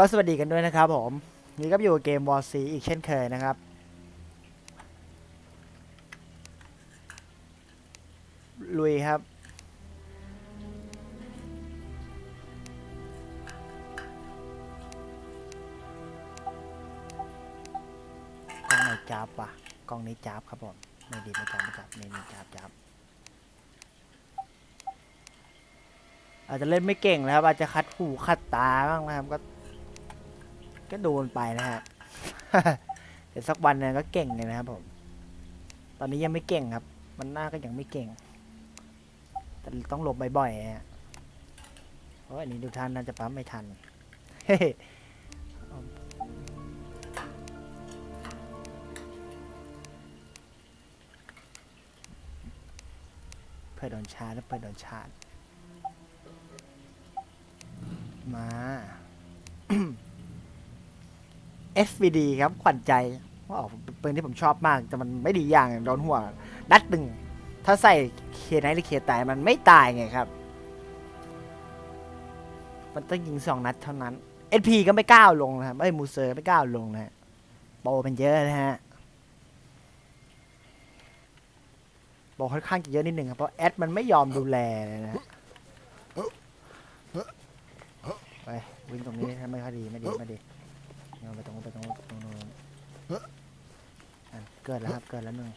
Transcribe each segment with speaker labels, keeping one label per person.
Speaker 1: ก็สวัสดีกันด้วยนะครับผม นี่ก็อยู่กับเกมวอร์ซีอีกเช่นเคยนะครับ ลุยครับ กล้องไหนจับวะกล้องนี้จับครับผม ไม่ดีไม่จับไม่จับนี่นี่จับจับอาจจะเล่นไม่เก่งนะครับ อาจจะคัดหูคัดตาบ้างนะครับก็ ก็โดนไปนะฮะเดี๋ยวสักวันนึงก็เก่งเลยนะครับผม ตอนนี้ยังไม่เก่งครับ มันหน้าก็ยังไม่เก่ง แต่ต้องหลบบ่อยๆฮะเพราะอันนี้ทุกท่านน่าจะปั๊มไม่ทัน เฮ้เพื่อโดนชาร์จแล้วเพื่อโดนชาร์จมา SVD ครับ ขวัญใจว่าออกเป็นปืนที่ผมชอบมาก แต่มันไม่ดีอย่างโดนหัวนัดหนึ่ง ถ้าใส่เคไนหรือเคตายมันไม่ตายไงครับ มันต้องยิงสองนัดเท่านั้น SP ก็ไม่กล้าลงนะครับไอ้มูเซอร์ไม่กล้าลงนะโปรมันเยอะนะฮะโปรค่อนข้างจะเยอะนิดหนึ่งครับ เพราะแอดมันไม่ยอมดูแลเลยนะฮะไปวิ่งตรงนี้ไม่ค่อยดี ไม่ดี ไม่ดี เอาไปตรงนู้นไปตรงนู้นตรงนู้นอะเกิดแล้วครับ เกิดแล้วหนึ่ง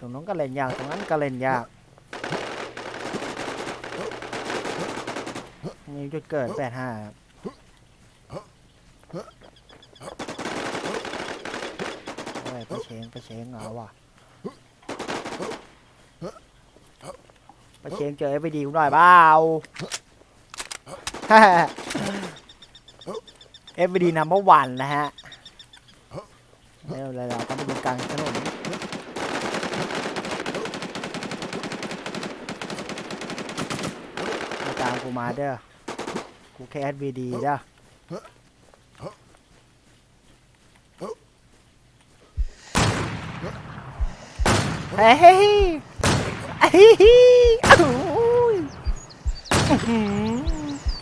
Speaker 1: ตรงนั้นก็เล่นยาก ตรงนั้นก็เล่นยากมีจุดเกิดแปดห้าโอ้ยไปเชงไปเชงเอาว่ะ ไปเชงเจอไอ้ไปดีกูหน่อยเปล่าเอฟดีนัมเบอร์วันนะฮะเร็วเลยเราต้องไปดูกลางถนนมาตามกูมาเด้อ กูแค่แอดวีดีเด้อเฮ้ยเฮ้ยเฮ้ยโอ้ย อื้อหือ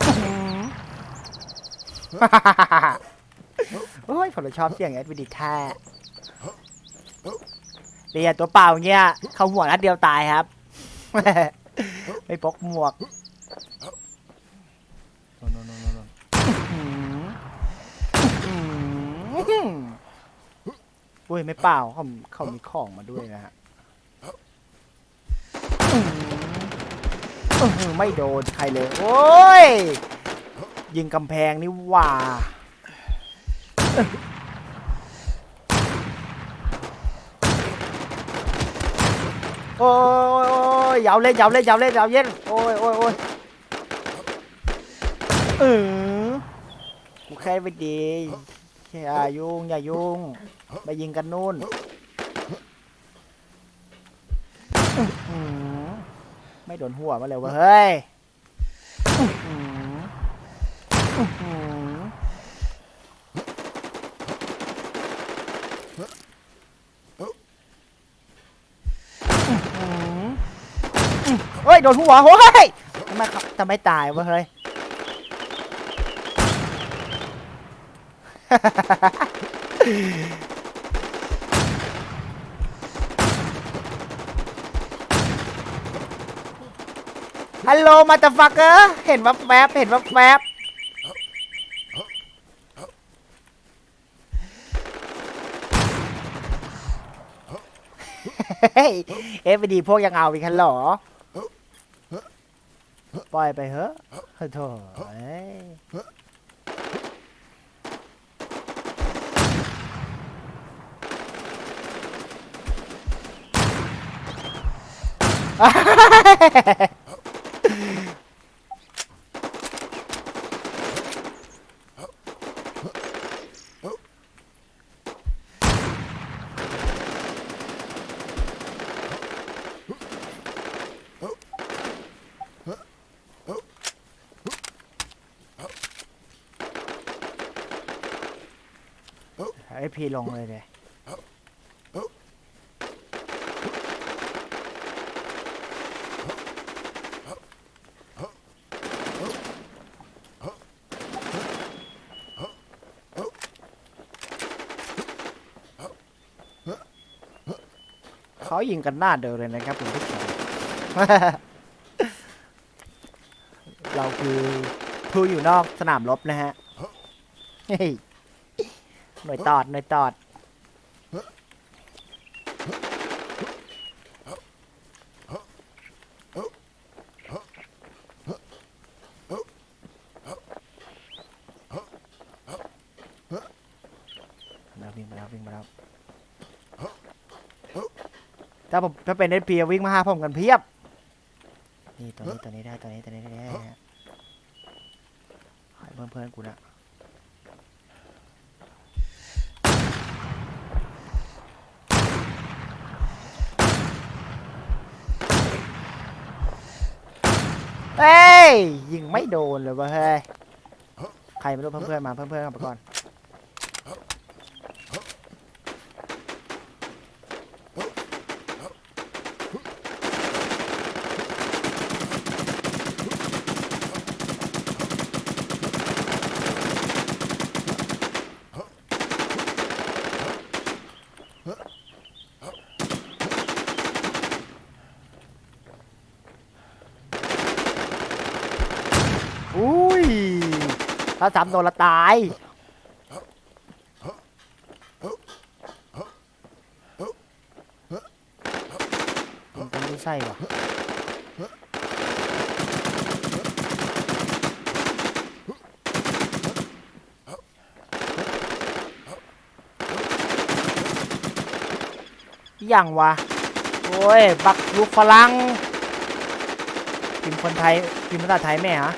Speaker 1: อื้อหือโอ้ยผมชอบเสียงแอดวีดีแท้เรียตัวเปล่าเงี้ย เข้าหัวนัดเดียวตายครับ ไม่พกหมวกโน่นโน่นโน่นโน่นอื้อหืออื้อหืออุ้ย ไม่เปล่าเขาเขามีของมาด้วยนะฮะ อหือไม่โดนใครเลย โอ้ย ยิงกำแพงนี่ว่า โอ้ยโอ้ยยาวเล่นยาวเล่นยาวเล่นยาวเย็นโอ้ยโอ้ยโอ้ยเออกูแค่ไปดีอย่ายุ่งอย่ายุ่งไปยิงกันนู่นอื้อหือ ไม่โดนหัวมาเลยวะเฮ้ยเฮ้ย โดนหัวเฮ้ยทำไมเขาทำไมตายวะเฮ้ย ฮัลโหลมาตาฟักเกอร์เห็นว่าแวบๆเห็นว่าแวบเฮ้ยเอฟดีพวกยังเอาอีกันเหรอปล่อยไปเถอะโถ่เอ้ย พีลงเลยเลยเขายิงกันหน้าเดียวเลยนะครับผมทุกคนเราคือผู้อยู่นอกสนามรบนะฮะ หน่วยตอดหน่วยตอด มาแล้ววิ่งมาแล้ววิ่งมาแล้วถ้าผมถ้าเป็นเอพีวิ่งมาหาผมกันเพียบ นี่ตัวนี้ตัวนี้ได้ตัวนี้ตัวนี้ได้ฮะให้เพื่อนเพื่อนๆกูนะ ยยิงไม่โดนเลยเวะเฮ้ยใครไม่รู้เพื่อนๆมาเพื่อนเพื่อนๆกันไปก่อน อุ้ย ถ้าทำโดนละตาย มันเป็นไม่ใช่ว่ะอย่างวะ โอ้ย บักลูกฝรั่งพิมพ์คนไทยพิมพ์ภาษาไทยแม่ฮะ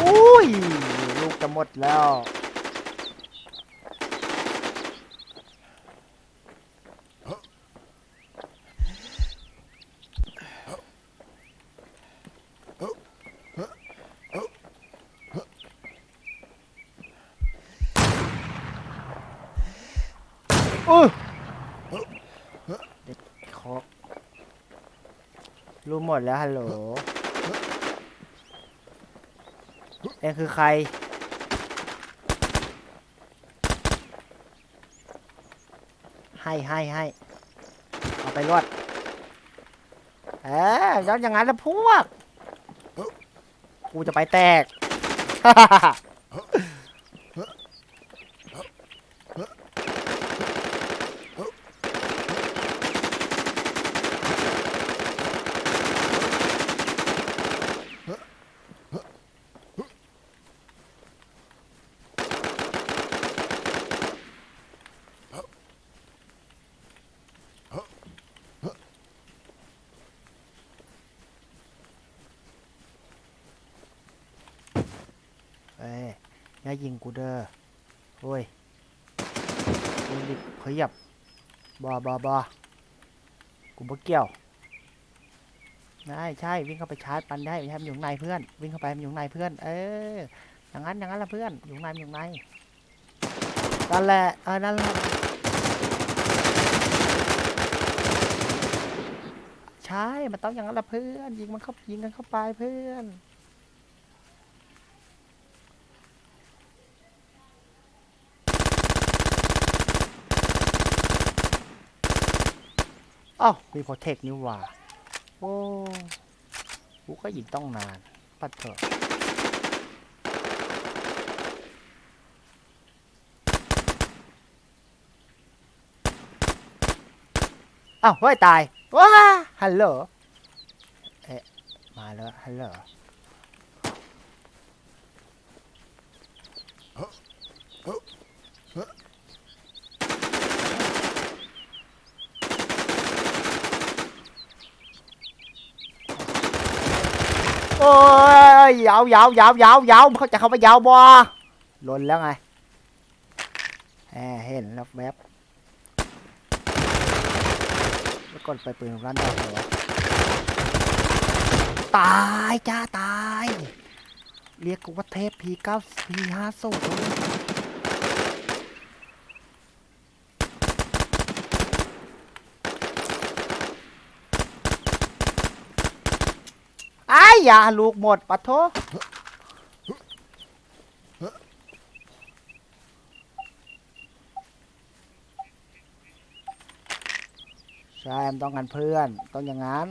Speaker 1: อุ้ย ลูกจะ หมดแล้วอุ้ยเด็กคอกรู้หมดแล้วฮัลโหลเอ็งคือใคร ให้ให้ให้เอาไปรวดเออแล้วอย่างนั้นละพวก กูจะไปแตก เอ้ย อย่ายิงกูเด้อโอ้ยกูดิเขยับบอบอบอกูบ่เกี่ยวได้ใช่วิ่งเข้าไปชาร์จปันได้ไม่ใช่มันอยู่ในเพื่อน วิ่งเข้าไปมันอยู่ในเพื่อน เออ อย่างนั้นอย่างนั้นละเพื่อนอยู่ในอยู่ในนั่นแหละเออนั่นแหละใช่มันต้องอย่างนั้นละเพื่อน ยิงมันเข้ายิงกันเข้าไปเพื่อน อ้าวมีโปรเทคนี่หว่า โอ้กูก็ยิงต้องนาน ปัดเถอะอ้าวเฮ้ยตาย ว้า ฮัลโหล เอ๊ะ มาแล้ว ฮัลโหล โอ้ยยาวยาวยาวยาวยาวเขาจะเข้าไปยาวบ่หล่นแล้วไงแหมเห็นแล้วแวบแล้วก่อนไปปืนของร้านดาวเหรอตายจ้าตาย เรียกกูว่าเทพพีเก้าพีห้าสู ไอ้ยยาลูกหมดปะโทใช่มันต้องกันเพื่อน ต้องอย่างนั้น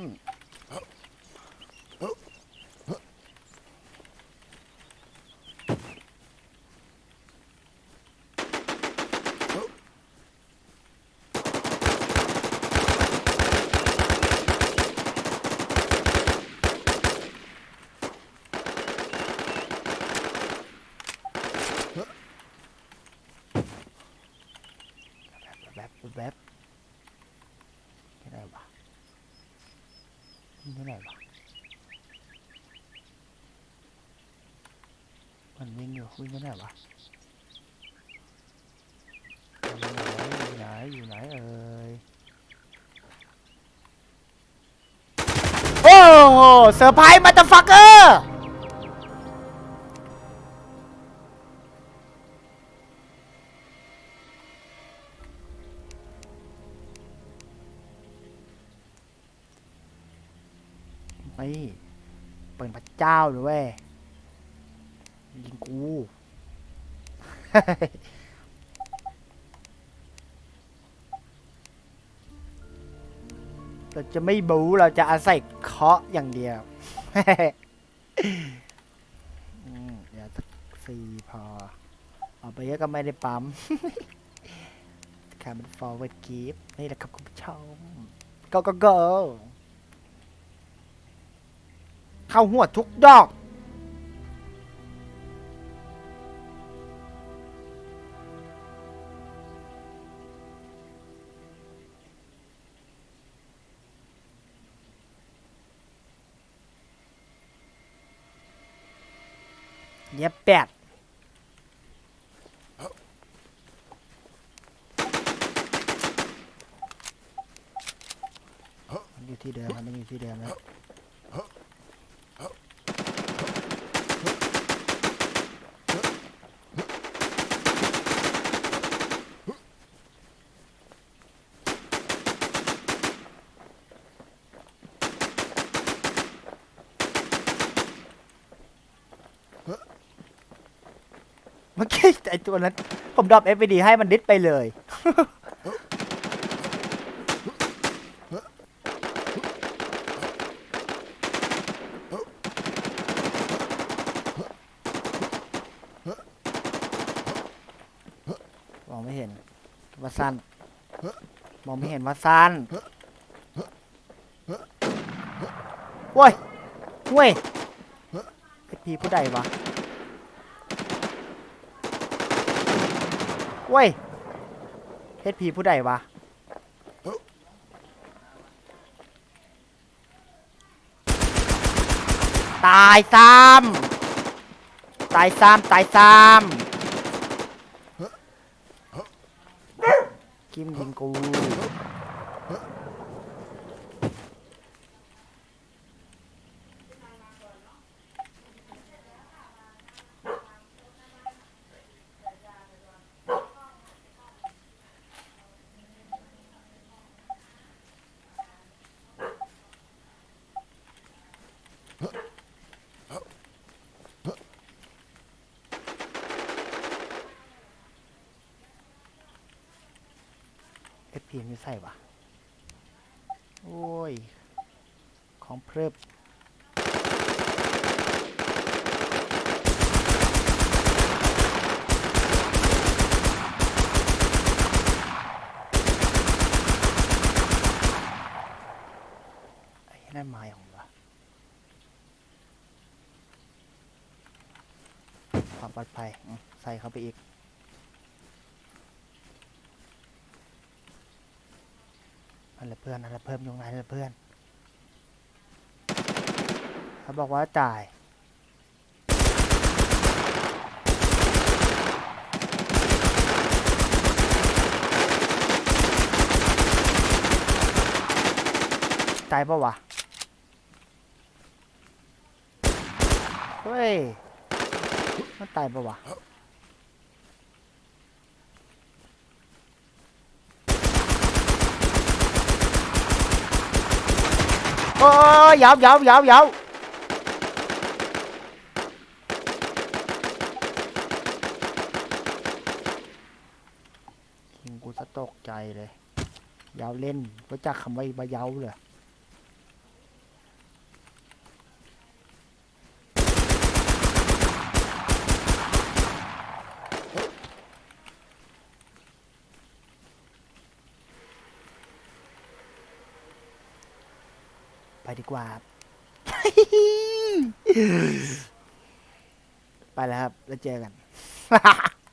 Speaker 1: แบบแบบที่ ไหนวะที่ไหนวะมันวิ่งอยู่วิ่งที่ไหนวะอยู่ไหนอยู่ไหนอยู่ไหนเอ่ยโอ้โหเซอร์ไพรส์มาตาฟักเกอร์ ไม่เปิดพระเจ้าเลยเว้ยยิงกูเราจะไม่บูเราจะอาศัยเคาะอย่างเดียวอย่าสักสี่พอเอาไปเยอะก็ไม่ได้ปั๊มแค่มัน forward keep นี่แหละครับคุณผู้ชม go go go เข้าหัวทุกดอก เย็บแปดอยู่ที่เดิมมันอยู่ที่เดิมแล้วเมื่ อกี้ไอตัวนั้นผมดรอป FPD ให้มันดิสไปเลย มองไม่เห็นว่าสั้นมองไม่เห็นว่าสั้นโว้ยเว้ยไอพีผู้ใดวะ ว้ยเฮดพีผู้ใดวะตายซ้ำตายซ้ำตายซ้ำกิมยิงกู เอฟพีไม่ใส่วะโอ้ย ของเพลิบไอ้นั่นมาอย่างวะความปลอดภัย ใส่เข้าไปอีก นั่นแหละเพื่อนนั่นแหละเพิ่มยงไหนนั่นแหละเพื่อนเขาบอกว่าจ่ายตายปะวะ เฮ้ย มันตายปะวะ โอ้ยยาวยาวยาวยาวยิงกูสะตกใจเลย ยาวเล่นรู้จักคำว่ามายาวเลย ดีกว่า ไปแล้วครับ แล้วเจอกัน